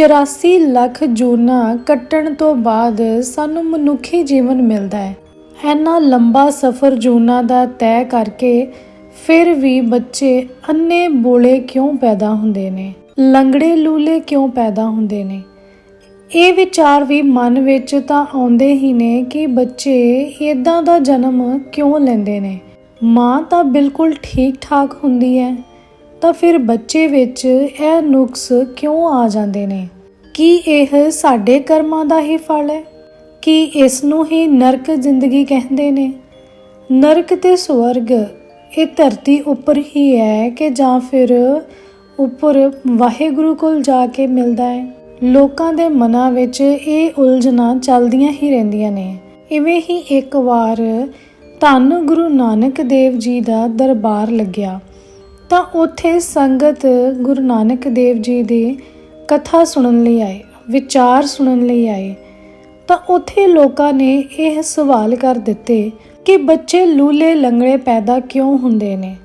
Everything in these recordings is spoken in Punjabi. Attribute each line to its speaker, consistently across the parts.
Speaker 1: 84 ਲੱਖ ਜੂਨਾਂ ਕੱਟਣ ਤੋਂ ਬਾਅਦ ਸਾਨੂੰ ਮਨੁੱਖੀ ਜੀਵਨ ਮਿਲਦਾ ਹੈ। ਇੰਨਾ ਲੰਬਾ ਸਫ਼ਰ ਜੂਨਾਂ ਦਾ ਤੈਅ ਕਰਕੇ ਫਿਰ ਵੀ ਬੱਚੇ ਅੰਨੇ ਬੋਲੇ ਕਿਉਂ ਪੈਦਾ ਹੁੰਦੇ ਨੇ? ਲੰਗੜੇ ਲੂਲੇ ਕਿਉਂ ਪੈਦਾ ਹੁੰਦੇ ਨੇ? ਇਹ ਵਿਚਾਰ ਵੀ ਮਨ ਵਿੱਚ ਤਾਂ ਆਉਂਦੇ ਹੀ ਨੇ ਕਿ ਬੱਚੇ ਇਦਾਂ ਦਾ ਜਨਮ ਕਿਉਂ ਲੈਂਦੇ ਨੇ? ਮਾਂ ਤਾਂ ਬਿਲਕੁਲ ਠੀਕ ਠਾਕ ਹੁੰਦੀ ਹੈ। ਤਾਂ ਫਿਰ ਬੱਚੇ ਵਿੱਚ ਇਹ ਨੁਕਸ ਕਿਉਂ ਆ ਜਾਂਦੇ ਨੇ? ਕੀ ਇਹ ਸਾਡੇ ਕਰਮਾਂ ਦਾ ਹੀ ਫਲ ਹੈ? ਕੀ ਇਸ ਨੂੰ ਹੀ ਨਰਕ ਜ਼ਿੰਦਗੀ ਕਹਿੰਦੇ ਨੇ? ਨਰਕ ਤੇ ਸਵਰਗ ਇਹ ਧਰਤੀ ਉੱਪਰ ਹੀ ਹੈ ਕਿ ਜਾਂ ਫਿਰ ਉੱਪਰ ਵਾਹਿਗੁਰੂ ਕੋਲ ਜਾ ਕੇ ਮਿਲਦਾ ਹੈ? ਲੋਕਾਂ ਦੇ ਮਨਾਂ ਵਿੱਚ ਇਹ ਉਲਝਣਾਂ ਚੱਲਦੀਆਂ ਹੀ ਰਹਿੰਦੀਆਂ ਨੇ। ਇਵੇਂ ਹੀ ਇੱਕ ਵਾਰ ਧੰਨ ਗੁਰੂ ਨਾਨਕ ਦੇਵ ਜੀ ਦਾ ਦਰਬਾਰ ਲੱਗਿਆ। ਤਾਂ ਉੱਥੇ ਸੰਗਤ ਗੁਰੂ ਨਾਨਕ ਦੇਵ ਜੀ ਦੀ ਕਥਾ ਸੁਣਨ ਲਈ ਆਏ, ਵਿਚਾਰ ਸੁਣਨ ਲਈ ਆਏ। ਤਾਂ ਉੱਥੇ ਲੋਕਾਂ ਨੇ ਇਹ ਸਵਾਲ ਕਰ ਦਿੱਤੇ ਕਿ ਬੱਚੇ ਲੂਲੇ ਲੰਗੜੇ ਪੈਦਾ ਕਿਉਂ ਹੁੰਦੇ ਨੇ?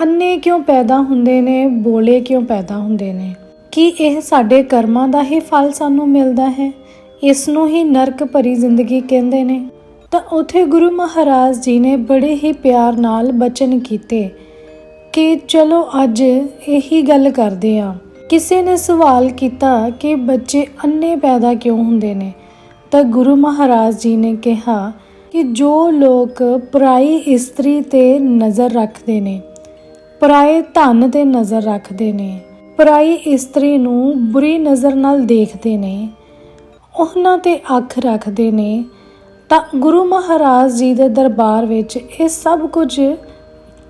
Speaker 1: ਅੰਨੇ ਕਿਉਂ ਪੈਦਾ ਹੁੰਦੇ ਨੇ? ਬੋਲੇ ਕਿਉਂ ਪੈਦਾ ਹੁੰਦੇ ਨੇ? ਕੀ ਇਹ ਸਾਡੇ ਕਰਮਾਂ ਦਾ ਹੀ ਫਲ ਸਾਨੂੰ ਮਿਲਦਾ ਹੈ? ਇਸ ਨੂੰ ਹੀ ਨਰਕ ਭਰੀ ਜ਼ਿੰਦਗੀ ਕਹਿੰਦੇ ਨੇ। ਤਾਂ ਉਥੇ ਗੁਰੂ ਮਹਾਰਾਜ ਜੀ ਨੇ ਬੜੇ ਹੀ ਪਿਆਰ ਨਾਲ ਬਚਨ ਕੀਤੇ। ਕਿ ਚਲੋ ਅੱਜ ਇਹੀ ਗੱਲ ਕਰਦੇ ਆ ਕਿਸੇ ਨੇ ਸਵਾਲ ਕੀਤਾ ਕਿ ਬੱਚੇ ਅੰਨੇ ਪੈਦਾ ਕਿਉਂ ਹੁੰਦੇ ਨੇ, ਤਾਂ ਗੁਰੂ ਮਹਾਰਾਜ ਜੀ ਨੇ ਕਿਹਾ ਕਿ ਜੋ ਲੋਕ ਪਰਾਈ ਇਸਤਰੀ ਤੇ ਨਜ਼ਰ ਰੱਖਦੇ ਨੇ, ਪਰਾਏ ਧਨ ਤੇ ਨਜ਼ਰ ਰੱਖਦੇ ਨੇ, ਪਰਾਈ ਇਸਤਰੀ ਨੂੰ ਬੁਰੀ ਨਜ਼ਰ ਨਾਲ ਦੇਖਦੇ ਨੇ, ਉਹਨਾਂ ਤੇ ਅੱਖ ਰੱਖਦੇ ਨੇ, ਤਾਂ ਗੁਰੂ ਮਹਾਰਾਜ ਜੀ ਦੇ ਦਰਬਾਰ ਵਿੱਚ ਇਹ ਸਭ ਕੁਝ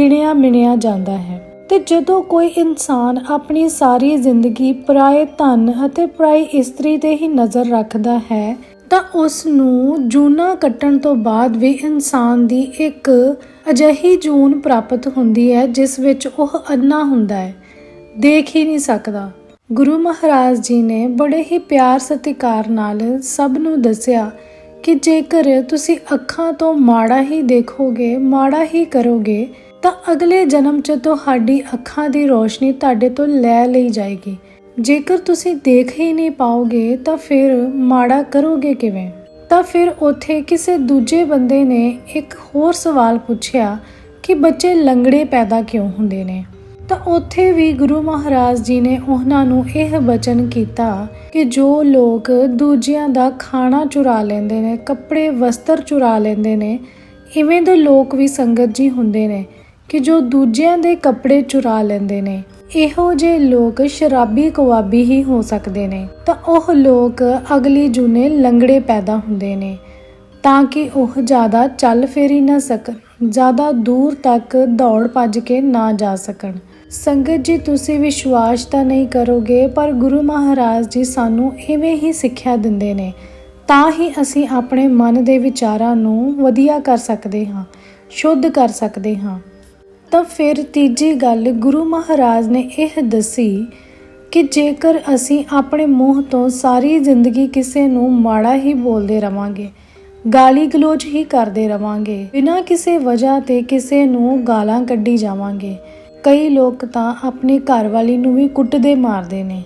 Speaker 1: ਗਿਣਿਆ ਮਿਣਿਆ ਜਾਂਦਾ ਹੈ। ਤੇ ਜਦੋਂ ਕੋਈ ਇਨਸਾਨ ਆਪਣੀ ਸਾਰੀ ਜ਼ਿੰਦਗੀ ਪਰਾਏ ਧਨ ਅਤੇ ਪਰਾਈ ਇਸਤਰੀ ਤੇ ਹੀ ਨਜ਼ਰ ਰੱਖਦਾ ਹੈ, ਤਾਂ ਉਸ ਨੂੰ ਜੂਨਾ ਕੱਟਣ ਤੋਂ ਬਾਅਦ ਵੀ ਇਨਸਾਨ ਦੀ ਇੱਕ ਅਜਿਹੀ ਜੂਨ ਪ੍ਰਾਪਤ ਹੁੰਦੀ ਹੈ, ਜਿਸ ਵਿੱਚ ਉਹ ਅੰਨਾ ਹੁੰਦਾ ਹੈ। ਦੇਖ ਹੀ ਨਹੀਂ ਸਕਦਾ। ਗੁਰੂ ਮਹਾਰਾਜ ਜੀ ਨੇ ਬੜੇ ਹੀ ਪਿਆਰ ਸਤਿਕਾਰ ਨਾਲ ਸਭ ਨੂੰ ਦੱਸਿਆ ਕਿ ਜੇਕਰ ਤੁਸੀਂ ਅੱਖਾਂ ਤੋਂ ਮਾੜਾ ਹੀ ਦੇਖੋਗੇ, ਮਾੜਾ ਹੀ ਕਰੋਗੇ ਤਾਂ ਅਗਲੇ ਜਨਮ 'ਚ ਤੁਹਾਡੀ ਅੱਖਾਂ ਦੀ ਰੋਸ਼ਨੀ ਤੁਹਾਡੇ ਤੋਂ ਲੈ ਲਈ ਜਾਏਗੀ। ਜੇਕਰ ਤੁਸੀਂ ਦੇਖ ਹੀ ਨਹੀਂ ਪਾਓਗੇ ਤਾਂ ਫਿਰ ਮਾੜਾ ਕਰੋਗੇ ਕਿਵੇਂ? ਤਾਂ ਫਿਰ ਉੱਥੇ ਕਿਸੇ ਦੂਜੇ ਬੰਦੇ ਨੇ ਇੱਕ ਹੋਰ ਸਵਾਲ ਪੁੱਛਿਆ ਕਿ ਬੱਚੇ ਲੰਗੜੇ ਪੈਦਾ ਕਿਉਂ ਹੁੰਦੇ ਨੇ? ਤਾਂ ਉੱਥੇ ਵੀ ਗੁਰੂ ਮਹਾਰਾਜ ਜੀ ਨੇ ਉਹਨਾਂ ਨੂੰ ਇਹ ਬਚਨ ਕੀਤਾ ਕਿ ਜੋ ਲੋਕ ਦੂਜਿਆਂ ਦਾ ਖਾਣਾ ਚੁਰਾ ਲੈਂਦੇ ਨੇ, ਕੱਪੜੇ, ਵਸਤਰ ਚੁਰਾ ਲੈਂਦੇ ਨੇ, ਇਵੇਂ ਦੇ ਲੋਕ ਵੀ ਸੰਗਤ ਜੀ ਹੁੰਦੇ ਨੇ। ਕਿ ਜੋ ਦੂਜਿਆਂ ਦੇ ਕੱਪੜੇ ਚੁਰਾ ਲੈਂਦੇ ਨੇ, ਇਹੋ ਜਿਹੇ ਲੋਕ ਸ਼ਰਾਬੀ ਕਵਾਬੀ ਹੀ ਹੋ ਸਕਦੇ ਨੇ। ਤਾਂ ਉਹ ਲੋਕ ਅਗਲੀ ਜੂਨੇ ਲੰਗੜੇ ਪੈਦਾ ਹੁੰਦੇ ਨੇ, ਤਾਂ ਕਿ ਉਹ ਜ਼ਿਆਦਾ ਚੱਲ ਫੇਰੀ ਨਾ ਸਕਣ, ਜ਼ਿਆਦਾ ਦੂਰ ਤੱਕ ਦੌੜ ਭੱਜ ਕੇ ਨਾ ਜਾ ਸਕਣ। ਸੰਗਤ ਜੀ, ਤੁਸੀਂ ਵਿਸ਼ਵਾਸ ਤਾਂ ਨਹੀਂ ਕਰੋਗੇ, ਪਰ ਗੁਰੂ ਮਹਾਰਾਜ ਜੀ ਸਾਨੂੰ ਇਵੇਂ ਹੀ ਸਿੱਖਿਆ ਦਿੰਦੇ ਨੇ। ਤਾਂ ਹੀ ਅਸੀਂ ਆਪਣੇ ਮਨ ਦੇ ਵਿਚਾਰਾਂ ਨੂੰ ਵਧੀਆ ਕਰ ਸਕਦੇ ਹਾਂ, ਸ਼ੁੱਧ ਕਰ ਸਕਦੇ ਹਾਂ। ਤਾਂ ਫਿਰ ਤੀਜੀ ਗੱਲ ਗੁਰੂ ਮਹਾਰਾਜ ਨੇ ਇਹ ਦੱਸੀ ਕਿ ਜੇਕਰ ਅਸੀਂ ਆਪਣੇ ਮੂੰਹ ਤੋਂ ਸਾਰੀ ਜ਼ਿੰਦਗੀ ਕਿਸੇ ਨੂੰ ਮਾੜਾ ਹੀ ਬੋਲਦੇ ਰਵਾਂਗੇ, ਗਾਲੀ ਗਲੋਚ ਹੀ ਕਰਦੇ ਰਵਾਂਗੇ, ਬਿਨਾਂ ਕਿਸੇ ਵਜ੍ਹਾ ਤੇ ਕਿਸੇ ਨੂੰ ਗਾਲਾਂ ਕੱਢੀ ਜਾਵਾਂਗੇ, ਕਈ ਲੋਕ ਤਾਂ ਆਪਣੀ ਘਰਵਾਲੀ ਨੂੰ ਵੀ ਕੁੱਟਦੇ ਮਾਰਦੇ ਨੇ,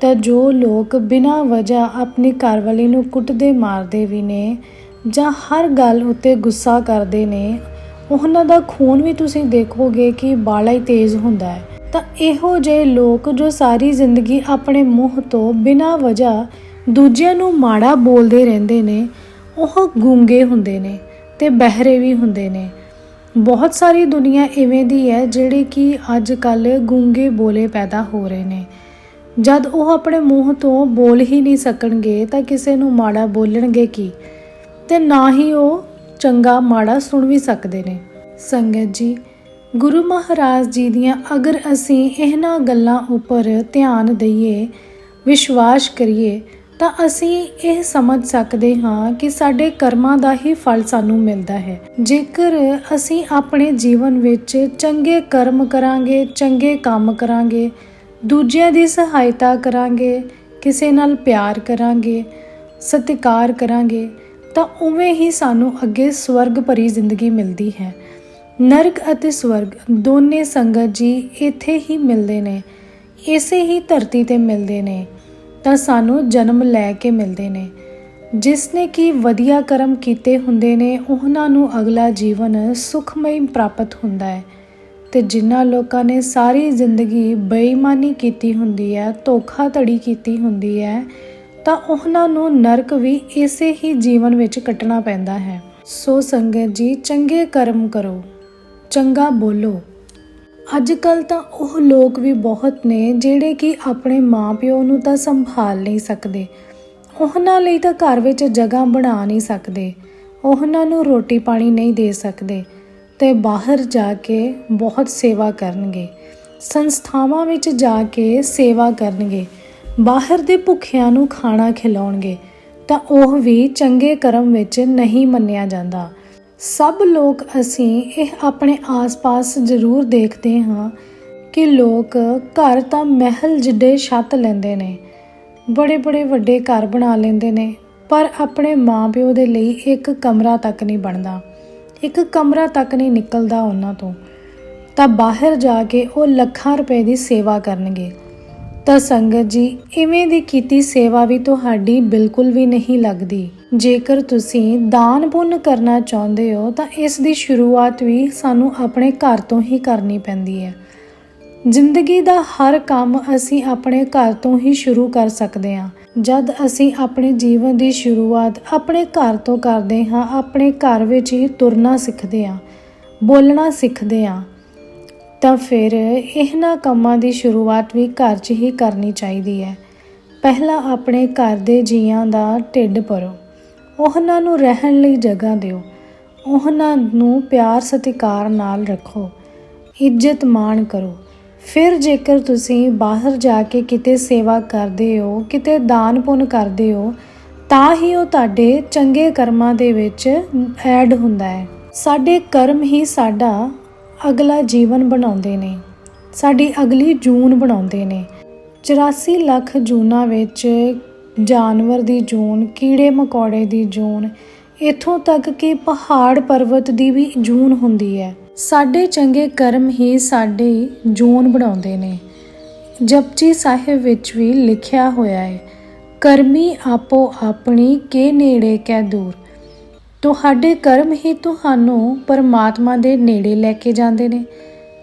Speaker 1: ਤਾਂ ਜੋ ਲੋਕ ਬਿਨਾਂ ਵਜ੍ਹਾ ਆਪਣੀ ਘਰਵਾਲੀ ਨੂੰ ਕੁੱਟਦੇ ਮਾਰਦੇ ਵੀ ਨੇ ਜਾਂ ਹਰ ਗੱਲ ਉੱਤੇ ਗੁੱਸਾ ਕਰਦੇ ਨੇ ਉਹਨਾਂ ਦਾ ਖੂਨ ਵੀ ਤੁਸੀਂ ਦੇਖੋਗੇ ਕਿ ਬਾਲਾ ਹੀ ਤੇਜ਼ ਹੁੰਦਾ ਹੈ। ਤਾਂ ਇਹੋ ਜਿਹੇ ਲੋਕ ਜੋ ਸਾਰੀ ਜ਼ਿੰਦਗੀ ਆਪਣੇ ਮੂੰਹ ਤੋਂ ਬਿਨਾਂ ਵਜ੍ਹਾ ਦੂਜਿਆਂ ਨੂੰ ਮਾੜਾ ਬੋਲਦੇ ਰਹਿੰਦੇ ਨੇ, ਉਹ ਗੂੰਗੇ ਹੁੰਦੇ ਨੇ ਤੇ ਬਹਿਰੇ ਵੀ ਹੁੰਦੇ ਨੇ। ਬਹੁਤ ਸਾਰੀ ਦੁਨੀਆ ਇਵੇਂ ਦੀ ਹੈ ਜਿਹੜੇ ਕਿ ਅੱਜ ਕੱਲ ਗੂੰਗੇ ਬੋਲੇ ਪੈਦਾ ਹੋ ਰਹੇ ਨੇ। ਜਦ ਉਹ ਆਪਣੇ ਮੂੰਹ ਤੋਂ ਬੋਲ ਹੀ ਨਹੀਂ ਸਕਣਗੇ ਤਾਂ ਕਿਸੇ ਨੂੰ ਮਾੜਾ ਬੋਲਣਗੇ ਕੀ? ਤੇ ਨਾ ਹੀ ਉਹ ਚੰਗਾ ਮਾੜਾ ਸੁਣ ਵੀ ਸਕਦੇ ਨੇ। ਸੰਗਤ ਜੀ, ਗੁਰੂ ਮਹਾਰਾਜ ਜੀ ਦੀਆਂ ਅਗਰ ਅਸੀਂ ਇਹਨਾਂ ਗੱਲਾਂ ਉੱਪਰ ਧਿਆਨ ਦਈਏ, ਵਿਸ਼ਵਾਸ ਕਰੀਏ, ਤਾਂ ਅਸੀਂ ਇਹ ਸਮਝ ਸਕਦੇ ਹਾਂ ਕਿ ਸਾਡੇ ਕਰਮਾਂ ਦਾ ਹੀ ਫਲ ਸਾਨੂੰ ਮਿਲਦਾ ਹੈ। ਜੇਕਰ ਅਸੀਂ ਆਪਣੇ ਜੀਵਨ ਵਿੱਚ ਚੰਗੇ ਕਰਮ ਕਰਾਂਗੇ, ਚੰਗੇ ਕੰਮ ਕਰਾਂਗੇ, ਦੂਜਿਆਂ ਦੀ ਸਹਾਇਤਾ ਕਰਾਂਗੇ, ਕਿਸੇ ਨਾਲ ਪਿਆਰ ਕਰਾਂਗੇ, ਸਤਿਕਾਰ ਕਰਾਂਗੇ ਤਾਂ ਉਵੇਂ ਹੀ ਸਾਨੂੰ ਅੱਗੇ ਸਵਰਗ ਭਰੀ ਜ਼ਿੰਦਗੀ ਮਿਲਦੀ ਹੈ। ਨਰਕ ਅਤੇ ਸਵਰਗ ਦੋਨੇ ਸੰਗਤ ਜੀ ਇੱਥੇ ਹੀ ਮਿਲਦੇ ਨੇ, ਇਸੇ ਹੀ ਧਰਤੀ ਤੇ ਮਿਲਦੇ ਨੇ, ਤਾਂ ਸਾਨੂੰ ਜਨਮ ਲੈ ਕੇ ਮਿਲਦੇ ਨੇ। ਜਿਸ ਨੇ ਕੀ ਵਧੀਆ ਕਰਮ ਕੀਤੇ ਹੁੰਦੇ ਨੇ, ਉਹਨਾਂ ਨੂੰ ਅਗਲਾ ਜੀਵਨ ਸੁਖਮਈ ਪ੍ਰਾਪਤ ਹੁੰਦਾ ਹੈ। ਤੇ ਜਿਨ੍ਹਾਂ ਲੋਕਾਂ ਨੇ ਸਾਰੀ ਜ਼ਿੰਦਗੀ ਬੇਈਮਾਨੀ ਕੀਤੀ ਹੁੰਦੀ ਹੈ, ਧੋਖਾਧੜੀ ਕੀਤੀ ਹੁੰਦੀ ਹੈ ਤਾਂ ਉਹਨਾਂ ਨੂੰ ਨਰਕ ਵੀ ਇਸੇ ਹੀ ਜੀਵਨ ਵਿੱਚ ਕੱਟਣਾ ਪੈਂਦਾ ਹੈ। ਸੋ ਸੰਗਤ ਜੀ, ਚੰਗੇ ਕਰਮ ਕਰੋ, ਚੰਗਾ ਬੋਲੋ। ਅੱਜ ਕੱਲ ਤਾਂ ਉਹ ਲੋਕ ਵੀ ਬਹੁਤ ਨੇ ਜਿਹੜੇ ਕਿ ਆਪਣੇ ਮਾਪਿਓ ਨੂੰ ਤਾਂ ਸੰਭਾਲ ਨਹੀਂ ਸਕਦੇ। ਉਹਨਾਂ ਲਈ ਤਾਂ ਘਰ ਵਿੱਚ ਜਗ੍ਹਾ ਬਣਾ ਨਹੀਂ ਸਕਦੇ। ਉਹਨਾਂ ਨੂੰ ਰੋਟੀ ਪਾਣੀ ਨਹੀਂ ਦੇ ਸਕਦੇ ਤੇ ਬਾਹਰ ਜਾ ਕੇ ਬਹੁਤ ਸੇਵਾ ਕਰਨਗੇ। ਸੰਸਥਾਵਾਂ ਵਿੱਚ ਜਾ ਕੇ ਸੇਵਾ ਕਰਨਗੇ। ਬਾਹਰ ਦੇ ਭੁੱਖਿਆਂ ਨੂੰ ਖਾਣਾ ਖਿਲਾਉਣਗੇ, ਤਾਂ ਉਹ ਵੀ ਚੰਗੇ ਕਰਮ ਵਿੱਚ ਨਹੀਂ ਮੰਨਿਆ ਜਾਂਦਾ। ਸਭ ਲੋਕ ਅਸੀਂ ਇਹ ਆਪਣੇ ਆਸ-ਪਾਸ ਜ਼ਰੂਰ ਦੇਖਦੇ ਹਾਂ ਕਿ ਲੋਕ ਘਰ ਤਾਂ ਮਹਿਲ ਜਿੱਡੇ ਛੱਤ ਲੈਂਦੇ ਨੇ ਬੜੇ ਬੜੇ ਵੱਡੇ ਘਰ ਬਣਾ ਲੈਂਦੇ ਨੇ, ਪਰ ਆਪਣੇ ਮਾਪਿਓ ਦੇ ਲਈ ਇੱਕ ਕਮਰਾ ਤੱਕ ਨਹੀਂ ਬਣਦਾ, ਇੱਕ ਕਮਰਾ ਤੱਕ ਨਹੀਂ ਨਿਕਲਦਾ ਉਹਨਾਂ ਤੋਂ। ਤਾਂ ਬਾਹਰ ਜਾ ਕੇ ਉਹ ਲੱਖਾਂ ਰੁਪਏ ਦੀ ਸੇਵਾ ਕਰਨਗੇ। ਤਾਂ ਸੰਗਤ ਜੀ, ਇਵੇਂ ਦੀ ਕੀਤੀ ਸੇਵਾ ਵੀ ਤੁਹਾਡੀ ਬਿਲਕੁਲ ਵੀ ਨਹੀਂ ਲੱਗਦੀ। ਜੇਕਰ ਤੁਸੀਂ ਦਾਨ ਪੁੰਨ ਕਰਨਾ ਚਾਹੁੰਦੇ ਹੋ, ਤਾਂ ਇਸ ਦੀ ਸ਼ੁਰੂਆਤ ਵੀ ਸਾਨੂੰ ਆਪਣੇ ਘਰ ਤੋਂ ਹੀ ਕਰਨੀ ਪੈਂਦੀ ਹੈ। ਜ਼ਿੰਦਗੀ ਦਾ ਹਰ ਕੰਮ ਅਸੀਂ ਆਪਣੇ ਘਰ ਤੋਂ ਹੀ ਸ਼ੁਰੂ ਕਰ ਸਕਦੇ ਹਾਂ। ਜਦ ਅਸੀਂ ਆਪਣੇ ਜੀਵਨ ਦੀ ਸ਼ੁਰੂਆਤ ਆਪਣੇ ਘਰ ਤੋਂ ਕਰਦੇ ਹਾਂ, ਆਪਣੇ ਘਰ ਵਿੱਚ ਹੀ ਤੁਰਨਾ ਸਿੱਖਦੇ ਹਾਂ, ਬੋਲਣਾ ਸਿੱਖਦੇ ਹਾਂ ਤਾਂ ਫਿਰ ਇਹਨਾਂ ਕੰਮਾਂ ਦੀ ਸ਼ੁਰੂਆਤ ਵੀ ਘਰ 'ਚ ਹੀ ਕਰਨੀ ਚਾਹੀਦੀ ਹੈ। ਪਹਿਲਾਂ ਆਪਣੇ ਘਰ ਦੇ ਜੀਆਂ ਦਾ ਢਿੱਡ ਭਰੋ। ਉਹਨਾਂ ਨੂੰ ਰਹਿਣ ਲਈ ਜਗ੍ਹਾ ਦਿਓ। ਉਹਨਾਂ ਨੂੰ ਪਿਆਰ ਸਤਿਕਾਰ ਨਾਲ ਰੱਖੋ। ਇੱਜ਼ਤ ਮਾਣ ਕਰੋ। ਫਿਰ ਜੇਕਰ ਤੁਸੀਂ ਬਾਹਰ ਜਾ ਕੇ ਕਿਤੇ ਸੇਵਾ ਕਰਦੇ ਹੋ, ਕਿਤੇ ਦਾਨ ਪੁੰਨ ਕਰਦੇ ਹੋ, ਤਾਂ ਹੀ ਉਹ ਤੁਹਾਡੇ ਚੰਗੇ ਕਰਮਾਂ ਦੇ ਵਿੱਚ ਐਡ ਹੁੰਦਾ ਹੈ। ਸਾਡੇ ਕਰਮ ਹੀ ਸਾਡਾ ਅਗਲਾ ਜੀਵਨ ਬਣਾਉਂਦੇ ਨੇ। ਸਾਡੀ ਅਗਲੀ ਜੂਨ ਬਣਾਉਂਦੇ ਨੇ। 84 ਲੱਖ ਜੂਨਾਂ ਵਿੱਚ ਜਾਨਵਰ ਦੀ ਜੂਨ, ਕੀੜੇ ਮਕੌੜੇ ਦੀ ਜੂਨ, ਇਥੋਂ ਤੱਕ ਕਿ ਪਹਾੜ ਪਰਬਤ ਦੀ ਵੀ ਜੂਨ ਹੁੰਦੀ ਹੈ। ਸਾਡੇ ਚੰਗੇ ਕਰਮ ਹੀ ਸਾਡੀ ਜੂਨ ਬਣਾਉਂਦੇ ਨੇ। ਜਪਜੀ ਸਾਹਿਬ ਵਿੱਚ ਵੀ ਲਿਖਿਆ ਹੋਇਆ ਹੈ, ਕਰਮੀ ਆਪੋ ਆਪਣੀ, ਕੇ ਨੇੜੇ ਕੈ ਦੂਰ। ਤੁਹਾਡੇ ਕਰਮ ਹੀ ਤੁਹਾਨੂੰ ਪਰਮਾਤਮਾ ਦੇ ਨੇੜੇ ਲੈ ਕੇ ਜਾਂਦੇ ਨੇ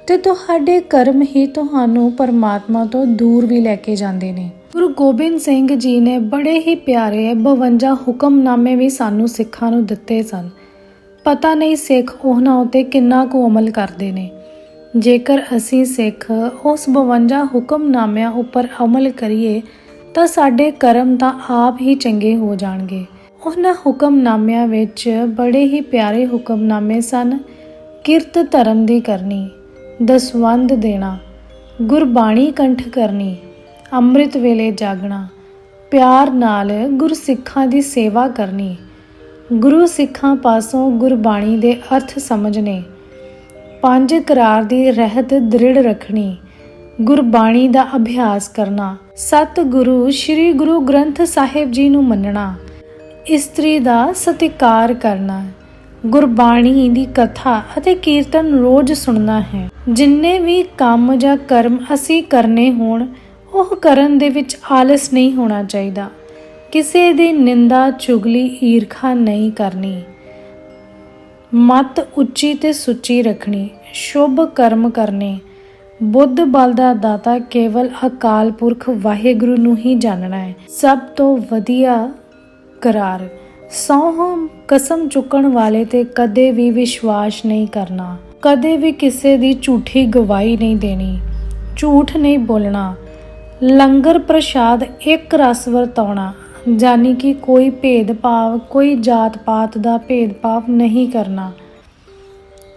Speaker 1: ਤੇ ਤੁਹਾਡੇ ਕਰਮ ਹੀ ਤੁਹਾਨੂੰ ਪਰਮਾਤਮਾ ਤੋਂ ਦੂਰ ਵੀ ਲੈ ਕੇ ਜਾਂਦੇ ਨੇ। ਗੁਰੂ ਗੋਬਿੰਦ ਸਿੰਘ ਜੀ ਨੇ ਬੜੇ ਹੀ ਪਿਆਰੇ 52 ਹੁਕਮਨਾਮੇ ਵੀ ਸਾਨੂੰ ਸਿੱਖਾਂ ਨੂੰ ਦਿੱਤੇ ਸਨ। ਪਤਾ ਨਹੀਂ ਸਿੱਖ ਉਹਨਾਂ ਉਤੇ ਕਿੰਨਾ ਕੁ ਅਮਲ ਕਰਦੇ ਨੇ। ਜੇਕਰ ਅਸੀਂ ਸਿੱਖ ਉਸ 52 ਹੁਕਮਨਾਮਿਆਂ ਉੱਪਰ ਅਮਲ ਕਰੀਏ ਤਾਂ ਸਾਡੇ ਕਰਮ ਤਾਂ ਆਪ ਹੀ ਚੰਗੇ ਹੋ ਜਾਣਗੇ। ਉਹਨਾਂ ਹੁਕਮਨਾਮਿਆਂ ਵਿੱਚ ਬੜੇ ਹੀ ਪਿਆਰੇ ਹੁਕਮਨਾਮੇ ਸਨ। ਕਿਰਤ ਧਰਮ ਦੀ ਕਰਨੀ ਦਸਵੰਦ ਦੇਣਾ, ਗੁਰਬਾਣੀ ਕੰਠ ਕਰਨੀ, ਅੰਮ੍ਰਿਤ ਵੇਲੇ ਜਾਗਣਾ, ਪਿਆਰ ਨਾਲ ਗੁਰਸਿੱਖਾਂ ਦੀ ਸੇਵਾ ਕਰਨੀ, ਗੁਰੂ ਸਿੱਖਾਂ ਪਾਸੋਂ ਗੁਰਬਾਣੀ ਦੇ ਅਰਥ ਸਮਝਣੇ, ਪੰਜ ਕਰਾਰ ਦੀ ਰਹਿਤ ਦ੍ਰਿੜ ਰੱਖਣੀ, ਗੁਰਬਾਣੀ ਦਾ ਅਭਿਆਸ ਕਰਨਾ ਸਤ ਗੁਰੂ ਸ੍ਰੀ ਗੁਰੂ ਗ੍ਰੰਥ ਸਾਹਿਬ ਜੀ ਨੂੰ ਮੰਨਣਾ ਇਸਤਰੀ ਦਾ ਸਤਿਕਾਰ ਕਰਨਾ ਗੁਰਬਾਣੀ ਦੀ ਕਥਾ ਅਤੇ ਕੀਰਤਨ ਰੋਜ਼ ਸੁਣਨਾ ਹੈ। ਜਿੰਨੇ ਵੀ ਕੰਮ ਜਾਂ ਕਰਮ ਅਸੀਂ ਕਰਨੇ ਹੋਣ, ਉਹ ਕਰਨ ਦੇ ਵਿੱਚ ਆਲਸ ਨਹੀਂ ਹੋਣਾ ਚਾਹੀਦਾ। ਕਿਸੇ ਦੀ ਨਿੰਦਾ, ਚੁਗਲੀ, ਈਰਖਾ ਨਹੀਂ ਕਰਨੀ। ਮਤ ਉੱਚੀ ਤੇ ਸੁੱਚੀ ਰੱਖਣੀ, ਸ਼ੁਭ ਕਰਮ ਕਰਨੇ। ਬੁੱਧ ਬਲ ਦਾ ਦਾਤਾ ਕੇਵਲ ਅਕਾਲ ਪੁਰਖ ਵਾਹਿਗੁਰੂ ਨੂੰ ਹੀ ਜਾਣਨਾ ਹੈ। ਸਭ ਤੋਂ ਵਧੀਆ ਕਰਾਰ। ਸੌਂ ਕਸਮ ਚੁੱਕਣ ਵਾਲੇ ਤੇ ਕਦੇ ਵੀ ਵਿਸ਼ਵਾਸ ਨਹੀਂ ਕਰਨਾ। ਕਦੇ ਵੀ ਕਿਸੇ ਦੀ ਝੂਠੀ ਗਵਾਹੀ ਨਹੀਂ ਦੇਣੀ। ਝੂਠ ਨਹੀਂ ਬੋਲਣਾ। ਲੰਗਰ ਪ੍ਰਸ਼ਾਦ ਇੱਕ ਰਸ ਵਰਤਾਉਣਾ ਜਾਨੀ ਕਿ ਕੋਈ ਭੇਦਭਾਵ, ਕੋਈ ਜਾਤ ਪਾਤ ਦਾ ਭੇਦਭਾਵ ਨਹੀਂ ਕਰਨਾ।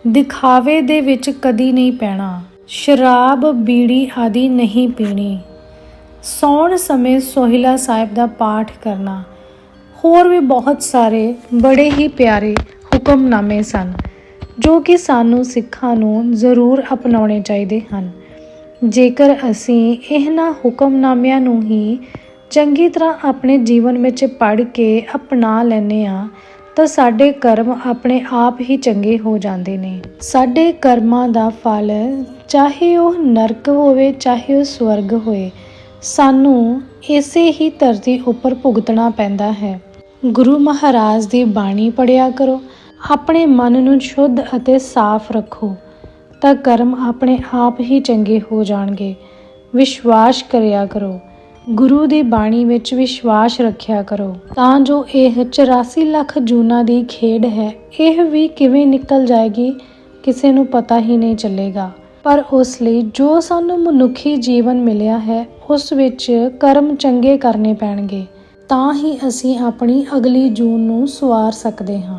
Speaker 1: ਦਿਖਾਵੇ ਦੇ ਵਿੱਚ ਕਦੀ ਨਹੀਂ ਪੈਣਾ। ਸ਼ਰਾਬ, ਬੀੜੀ ਆਦਿ ਨਹੀਂ ਪੀਣੀ। ਸੌਣ ਸਮੇਂ ਸੋਹਿਲਾ ਸਾਹਿਬ ਦਾ ਪਾਠ ਕਰਨਾ। ਹੋਰ ਵੀ ਬਹੁਤ ਸਾਰੇ ਬੜੇ ਹੀ ਪਿਆਰੇ ਹੁਕਮਨਾਮੇ ਸਨ, ਜੋ ਕਿ ਸਾਨੂੰ ਸਿੱਖਾਂ ਨੂੰ ਜ਼ਰੂਰ ਅਪਣਾਉਣੇ ਚਾਹੀਦੇ ਹਨ। ਜੇਕਰ ਅਸੀਂ ਇਹਨਾਂ ਹੁਕਮਨਾਮਿਆਂ ਨੂੰ ਹੀ ਚੰਗੀ ਤਰ੍ਹਾਂ ਆਪਣੇ ਜੀਵਨ ਵਿੱਚ ਪੜ੍ਹ ਕੇ ਅਪਣਾ ਲੈਨੇ ਆ ਤਾਂ ਸਾਡੇ ਕਰਮ ਆਪਣੇ ਆਪ ਹੀ ਚੰਗੇ ਹੋ ਜਾਂਦੇ ਨੇ। ਸਾਡੇ ਕਰਮਾਂ ਦਾ ਫਲ ਚਾਹੇ ਉਹ ਨਰਕ ਹੋਵੇ, ਚਾਹੇ ਉਹ ਸਵਰਗ ਹੋਵੇ ਸਾਨੂੰ ਇਸੇ ਹੀ ਧਰਤੀ ਉੱਪਰ ਭੁਗਤਣਾ ਪੈਂਦਾ ਹੈ। ਗੁਰੂ ਮਹਾਰਾਜ ਦੀ ਬਾਣੀ ਪੜਿਆ ਕਰੋ। ਆਪਣੇ ਮਨ ਨੂੰ ਸ਼ੁੱਧ ਅਤੇ ਸਾਫ਼ ਰੱਖੋ, ਤਾਂ ਕਰਮ ਆਪਣੇ ਆਪ ਹੀ ਚੰਗੇ ਹੋ ਜਾਣਗੇ। ਵਿਸ਼ਵਾਸ ਕਰਿਆ ਕਰੋ। ਗੁਰੂ ਦੀ ਬਾਣੀ ਵਿੱਚ ਵਿਸ਼ਵਾਸ ਰੱਖਿਆ ਕਰੋ। ਤਾਂ ਜੋ ਇਹ 84 ਲੱਖ ਜੂਨਾਂ ਦੀ ਖੇਡ ਹੈ, ਇਹ ਵੀ ਕਿਵੇਂ ਨਿਕਲ ਜਾਏਗੀ, ਕਿਸੇ ਨੂੰ ਪਤਾ ਹੀ ਨਹੀਂ ਚੱਲੇਗਾ। ਪਰ ਉਸ ਲਈ ਜੋ ਸਾਨੂੰ ਮਨੁੱਖੀ ਜੀਵਨ ਮਿਲਿਆ ਹੈ, ਉਸ ਵਿੱਚ ਕਰਮ ਚੰਗੇ ਕਰਨੇ ਪੈਣਗੇ। ਤਾਂ ਹੀ ਅਸੀਂ ਆਪਣੀ ਅਗਲੀ ਜੂਨ ਨੂੰ ਸਵਾਰ ਸਕਦੇ ਹਾਂ।